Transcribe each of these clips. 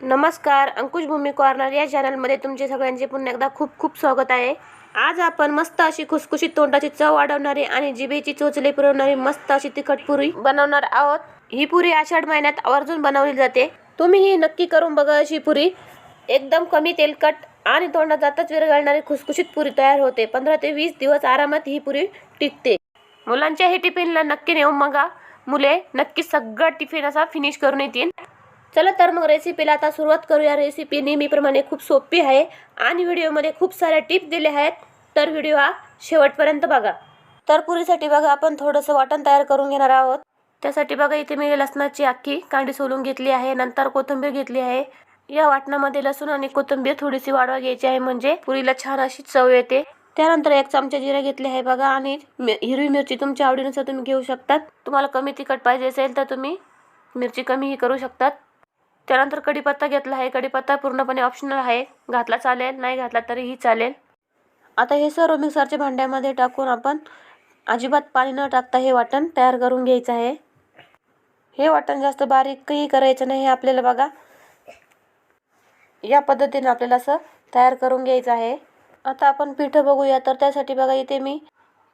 नमस्कार अंकुश भूमी कॉर्नर या चॅनलमध्ये तुमचे सगळ्यांचे पुन्हा एकदा खूप खूप स्वागत आहे. आज आपण मस्त अशी खुसखुशीत तोंडाची चव वाढवणारी आणि जिभेची चोचले पुरवणारी मस्त अशी तिखट पुरी बनवणार आहोत. ही पुरी आषाढ महिन्यात आवर्जून बनवली जाते. तुम्ही ही नक्की करून बघा अशी पुरी. एकदम कमी तेलकट आणि तोंडात जातच विरघळणारी खुसखुशीत पुरी तयार होते. पंधरा ते वीस दिवस आरामात ही पुरी टिकते. मुलांच्या हे टिफिनला नक्की नेऊन बघा. मुले नक्की सगळं टिफिन असा फिनिश करून येतील. चला तर मग रेसिपीला आता सुरुवात करूया. रेसिपी नेहमीप्रमाणे खूप सोपी आहे आणि व्हिडिओमध्ये खूप साऱ्या टिप्स दिल्या आहेत. तर व्हिडिओ हा शेवटपर्यंत बघा. तर पुरीसाठी बघा आपण थोडंसं वाटण तयार करून घेणार आहोत. त्यासाठी बघा इथे मी लसणाची अख्खी कांडी सोलून घेतली आहे नंतर कोथिंबीर घेतली आहे. या वाटणामध्ये लसूण आणि कोथिंबीर थोडीशी वाढवा घ्यायची आहे म्हणजे पुरीला छान अशी चव येते. त्यानंतर एक चमचा जिरा घेतले आहे बघा आणि हिरवी मिरची तुमच्या आवडीनुसार तुम्ही घेऊ शकतात. तुम्हाला कमी तिखट पाहिजे असेल तर तुम्ही मिरची कमीही करू शकतात. त्यानंतर कढीपत्ता घेतला आहे. कढीपत्ता पूर्णपणे ऑप्शनल आहे. घातला चालेल नाही घातला तरीही चालेल. आता हे सर्व मिक्सरच्या भांड्यामध्ये टाकून आपण अजिबात पाणी न टाकता हे वाटण तयार करून घ्यायचं आहे. हे वाटण जास्त बारीकही करायचं नाही हे आपल्याला बघा. या पद्धतीने आपल्याला असं तयार करून घ्यायचं आहे. आता आपण पिठं बघूया. तर त्यासाठी बघा इथे मी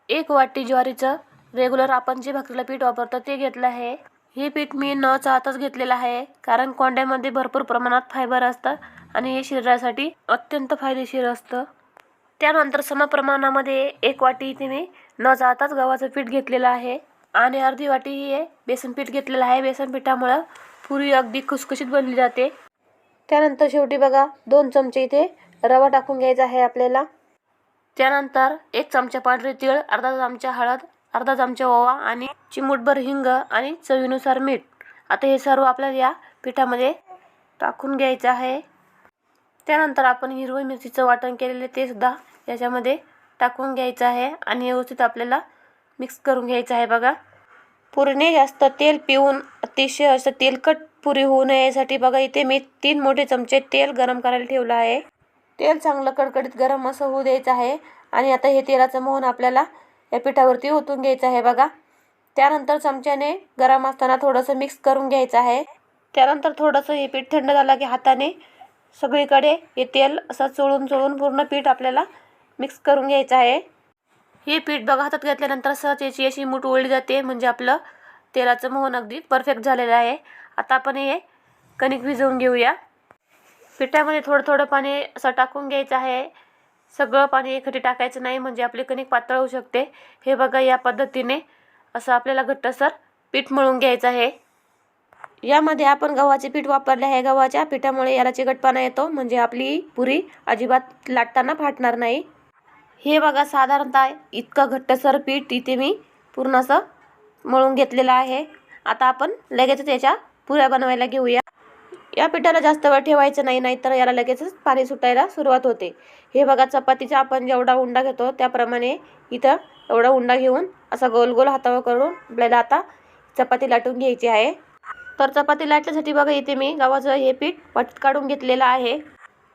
एक वाटी ज्वारीचं रेग्युलर आपण जे भाकरीला पीठ वापरतो ते घेतलं आहे. हे पीठ मी न चाहताच घेतलेलं आहे कारण कोंड्यामध्ये भरपूर प्रमाणात फायबर असतं आणि हे शरीरासाठी अत्यंत फायदेशीर असतं. त्यानंतर समप्रमाणामध्ये एक वाटी इथे मी न चाहताच गव्हाचं पीठ घेतलेलं आहे आणि अर्धी वाटी हे बेसन पीठ घेतलेलं आहे. बेसन पिठामुळं पुरी अगदी खुसखुशीत बनली जाते. त्यानंतर शेवटी बघा दोन चमचे इथे रवा टाकून घ्यायचा आहे आपल्याला. त्यानंतर एक चमचा पांढरी तीळ अर्धा चमचा हळद अर्धा चमचा ओवा आणि चिमूटभर हिंग आणि चवीनुसार मीठ. आता हे सर्व आपल्याला या पिठामध्ये टाकून घ्यायचं आहे. त्यानंतर आपण हिरवी मिरचीचं वाटण केलेले ते सुद्धा याच्यामध्ये टाकून घ्यायचं आहे आणि व्यवस्थित आपल्याला मिक्स करून घ्यायचं आहे बघा. पुरीने जास्त तेल पिऊन अतिशय असं तेलकट पुरी होऊ नये यासाठी बघा इथे मी तीन मोठे चमचे तेल गरम करायला ठेवलं आहे. तेल चांगलं कडकडीत गरम असं होऊ द्यायचं आहे आणि आता हे तेलाचं मोहन आपल्याला या पिठावरती ओतून घ्यायचं आहे बघा. त्यानंतर चमच्याने गरम असताना थोडंसं मिक्स करून घ्यायचं आहे. त्यानंतर थोडंसं हे पीठ थंड झालं की हाताने सगळीकडे हे तेल असं चोळून चोळून पूर्ण पीठ आपल्याला मिक्स करून घ्यायचं आहे. हे पीठ बघा हातात घेतल्यानंतर सहज याची अशी मूठ ओळली जाते. म्हणजे आपलं तेलाचं मोहन अगदी परफेक्ट झालेलं आहे. आता आपण हे कणिक भिजवून घेऊया. पिठामध्ये थोडं थोडं पाणी असं टाकून घ्यायचं आहे. सगळं पाणी एकखटी टाकायचं नाही म्हणजे आपले कणिक पातळ होऊ शकते. हे बघा या पद्धतीने असं आपल्याला घट्टसर पीठ मळून घ्यायचं आहे. यामध्ये आपण गव्हाचे पीठ वापरले आहे. गव्हाच्या पिठामुळे याला चिकटपणा येतो म्हणजे आपली पुरी अजिबात लाटताना फाटणार नाही. हे बघा साधारणतः इतकं घट्टसर पीठ इथे मी पूर्ण असं मळून घेतलेलं आहे. आता आपण लगेचच याच्या पुऱ्या बनवायला घेऊया. या पिठाला जास्त वेळ ठेवायचं नाही नाहीतर याला लगेचच पाणी सुटायला सुरुवात होते. हे बघा चपातीचा आपण जेवढा उंडा घेतो त्याप्रमाणे इथं एवढा उंडा घेऊन असा गोल गोल हातावर करून आपल्याला आता चपाती लाटून घ्यायची आहे. तर चपाती लाटण्यासाठी बघा इथे मी गव्हाचं हे पीठ वाटीत काढून घेतलेलं आहे.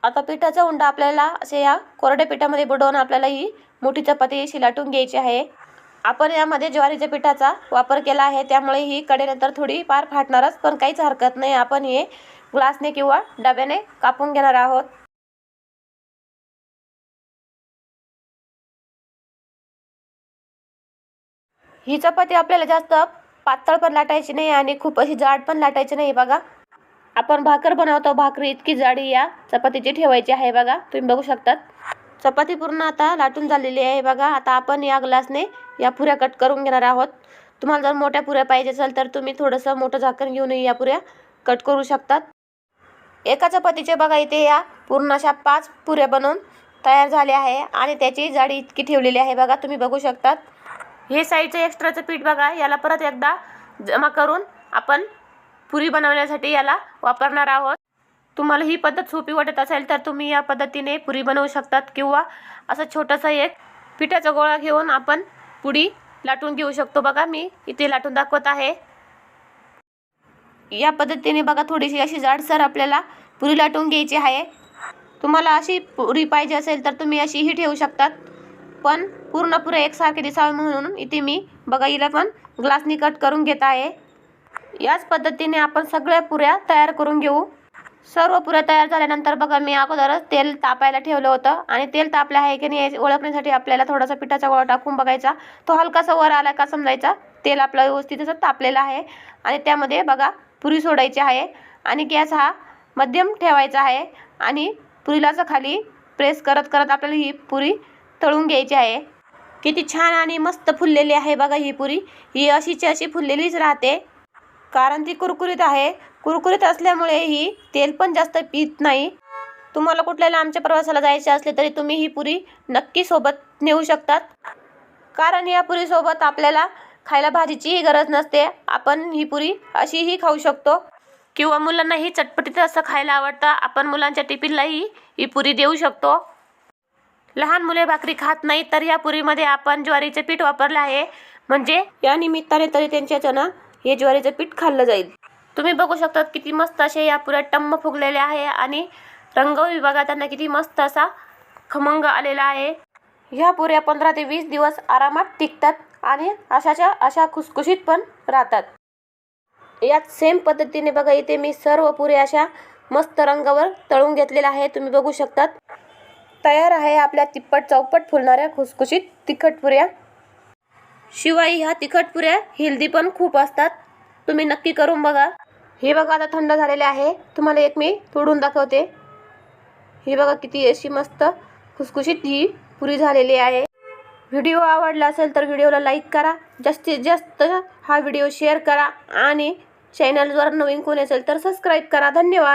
आता पिठाचा उंडा आपल्याला असे या कोरड्या पिठामध्ये बुडवून आपल्याला ही मोठी चपाती अशी लाटून घ्यायची आहे. आपण यामध्ये ज्वारीच्या पिठाचा वापर केला आहे त्यामुळे ही कडेनंतर थोडी फार फाटणारच पण काहीच हरकत नाही. आपण हे ग्लासने किंवा डब्याने कापून घेणार आहोत. ही चपाती आपल्याला जास्त पातळ पण लाटायची नाही आणि खूप अशी जाड पण लाटायची नाही बघा. आपण भाकर बनवतो भाकरी इतकी जाडी या चपातीची ठेवायची आहे बघा. तुम्ही बघू शकतात. चपाती पूर्ण आता लाटून झालेली आहे बघा. आता आपण या ग्लासने या पुऱ्या कट करून घेणार आहोत. तुम्हाला जर मोठ्या पुऱ्या पाहिजे असेल तर तुम्ही थोडंसं मोठं झाकण घेऊन या पुऱ्या कट करू शकतात. एका चपातीचे बघा इथे या पूर्ण अशा पाच पुऱ्या बनवून तयार झाल्या आहे आणि त्याची जाडी इतकी ठेवलेली आहे बघा तुम्ही बघू शकतात. हे साईडचं एक्स्ट्राचं पीठ बघा याला परत एकदा जमा करून आपण पुरी बनवण्यासाठी याला वापरणार आहोत. तुम्हाला ही पद्धत सोपी वाटत असेल तर तुम्ही या पद्धतीने पुरी बनवू शकतात किंवा असं छोटंसं एक पिठाचा गोळा घेऊन आपण पुडी लाटून घेऊ शकतो. बघा मी इथे लाटून दाखवत आहे. या पद्धतीने बघा थोडीशी अशी जाडसर आपल्याला पुरी लाटून घ्यायची आहे. तुम्हाला अशी पुरी पाहिजे असेल तर तुम्ही अशीही ठेवू शकतात. पण पूर्ण पुऱ्या एकसारखे दिसावे म्हणून इथे मी बघा हिला पण ग्लासनी कट करून घेत आहे. याच पद्धतीने आपण सगळ्या पुऱ्या तयार करून घेऊ. सर्व पुऱ्या तयार झाल्यानंतर बघा मी अगोदरच तेल तापायला ठेवलं होतं. आणि तेल तापलं आहे की नाही ओळखण्यासाठी आपल्याला थोडासा पिठाचा गोळा टाकून बघायचा. तो हलकासा वर आला का समजायचा. तेल आपलं व्यवस्थित असं तापलेलं आहे. आणि त्यामध्ये बघा पुरी सोडायची आहे आणि गॅस हा मध्यम ठेवायचा आहे आणि पुरीला असं खाली प्रेस करत करत आपल्याला ही पुरी तळून घ्यायची आहे. किती छान आणि मस्त फुललेली आहे बघा ही पुरी. ही अशीची अशी फुललेलीच राहते. कारण ती कुरकुरीत आहे. कुरकुरीत असल्यामुळे ही तेल पण जास्त पित नाही. तुम्हाला कुठल्याला आमच्या प्रवासाला जायचे असले तरी तुम्ही ही पुरी नक्की सोबत नेऊ शकतात. कारण या पुरीसोबत आपल्याला खायला भाजीचीही गरज नसते. आपण ही पुरी अशीही खाऊ शकतो. किंवा मुलांनाही चटपटीत असं खायला आवडतं. आपण मुलांच्या टिफिनलाही ही पुरी देऊ शकतो. लहान मुले भाकरी खात नाही तर या पुरीमध्ये आपण ज्वारीचे पीठ वापरलं आहे. म्हणजे या निमित्ताने तरी त्यांच्याच्यानं हे ज्वारीचं पीठ खाल्लं जाईल. तुम्ही बघू शकता किती मस्त असे या पुऱ्या टम्म फुगलेल्या आहे आणि रंग विभागात त्यांना किती मस्त असा खमंग आलेला आहे. ह्या पुऱ्या पंधरा ते वीस दिवस आरामात टिकतात आणि अशाच्या अशा खुसखुशीत पण राहतात. यात सेम पद्धतीने बघा इथे मी सर्व पुऱ्या अशा मस्त रंगावर तळून घेतलेल्या आहे तुम्ही बघू शकतात. तयार आहे आपल्या तिप्पट चौपट फुलणाऱ्या खुसखुशीत तिखट पुऱ्या. शिवाय ह्या तिखट पुऱ्या हेल्दी पण खूप असतात. तुम्ही नक्की करून बघा. हे बघा आता थंड झालेले आहे. तुम्हाला एक मी तोडून दाखवते. ही बघा किती अशी मस्त खुसखुशीत ही पुरी झालेली आहे. व्हिडिओ आवडला असेल तर व्हिडिओला लाईक करा. जास्तीत जास्त हा व्हिडिओ शेअर करा आणि चॅनलवर नवीन कोणी असेल तर सबस्क्राईब करा. धन्यवाद.